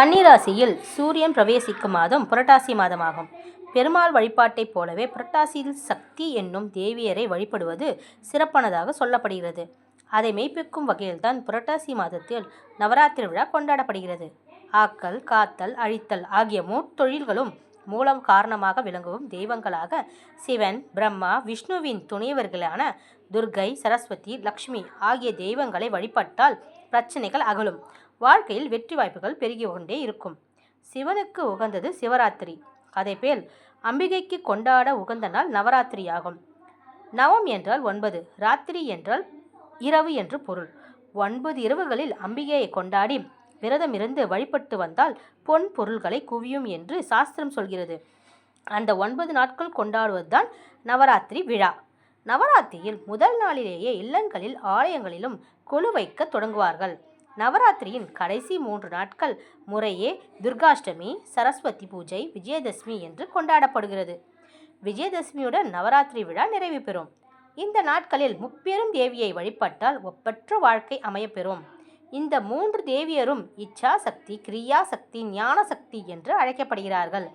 கன்னிராசியில் சூரியன் பிரவேசிக்கும் மாதம் புரட்டாசி மாதமாகும். பெருமாள் வழிபாட்டைப் போலவே புரட்டாசியில் சக்தி என்னும் தேவியரை வழிபடுவது சிறப்பானதாக சொல்லப்படுகிறது. அதை மெய்ப்பிக்கும் வகையில்தான் புரட்டாசி மாதத்தில் நவராத்திரி விழா கொண்டாடப்படுகிறது. ஆக்கல் காத்தல் அழித்தல் ஆகிய தொழில்களும் மூலம் காரணமாக விளங்கும் தெய்வங்களாக சிவன் பிரம்மா விஷ்ணுவின் துணைவர்களான துர்க்கை சரஸ்வதி லக்ஷ்மி ஆகிய தெய்வங்களை வழிபட்டால் பிரச்சனைகள் அகலும். வாழ்க்கையில் வெற்றி வாய்ப்புகள் பெருகி கொண்டே இருக்கும். சிவனுக்கு உகந்தது சிவராத்திரி. அதேபேல் அம்பிகைக்கு கொண்டாட உகந்த நாள் நவராத்திரி ஆகும் நவம் என்றால் ஒன்பது ராத்திரி என்றால் இரவு என்று பொருள். ஒன்பது இரவுகளில் அம்பிகையை கொண்டாடி விரதம் இருந்து வழிபட்டு வந்தால் பொன் பொருள்களை குவியும் என்று சாஸ்திரம் சொல்கிறது. அந்த ஒன்பது நாட்கள் கொண்டாடுவதுதான் நவராத்திரி விழா. நவராத்திரியில் முதல் நாளிலேயே இல்லங்களில் ஆலயங்களிலும் கொலு வைக்க தொடங்குவார்கள். நவராத்திரியின் கடைசி மூன்று நாட்கள் முறையே துர்காஷ்டமி சரஸ்வதி பூஜை விஜயதசமி என்று கொண்டாடப்படுகிறது. விஜயதசமியுடன் நவராத்திரி விழா நிறைவு பெறும். இந்த நாட்களில் முப்பெரும் தேவியை வழிபட்டால் ஒப்பற்ற வாழ்க்கை அமையப்பெறும் இந்த மூன்று தேவியரும் இச்சா சக்தி கிரியா சக்தி ஞான சக்தி என்று அழைக்கப்படுகிறார்கள்.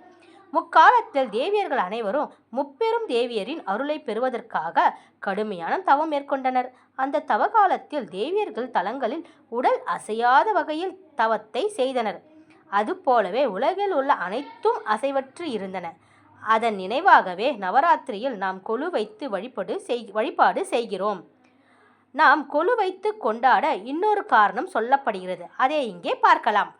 முக்காலத்தில் தேவியர்கள் அனைவரும் முப்பெரும் தேவியரின் அருளை பெறுவதற்காக கடுமையான தவம் மேற்கொண்டனர். அந்த தவ காலத்தில் தேவியர்கள் தலங்களில் உடல் அசையாத வகையில் தவத்தை செய்தனர். அதுபோலவே உலகில் உள்ள அனைத்தும் அசைவற்று இருந்தன. அதன் நினைவாகவே நவராத்திரியில் நாம் கொலு வைத்து வழிபடு செய் வழிபாடு செய்கிறோம். நாம் கொலு வைத்து கொண்டாட இன்னொரு காரணம் சொல்லப்படுகிறது. அதை இங்கே பார்க்கலாம்.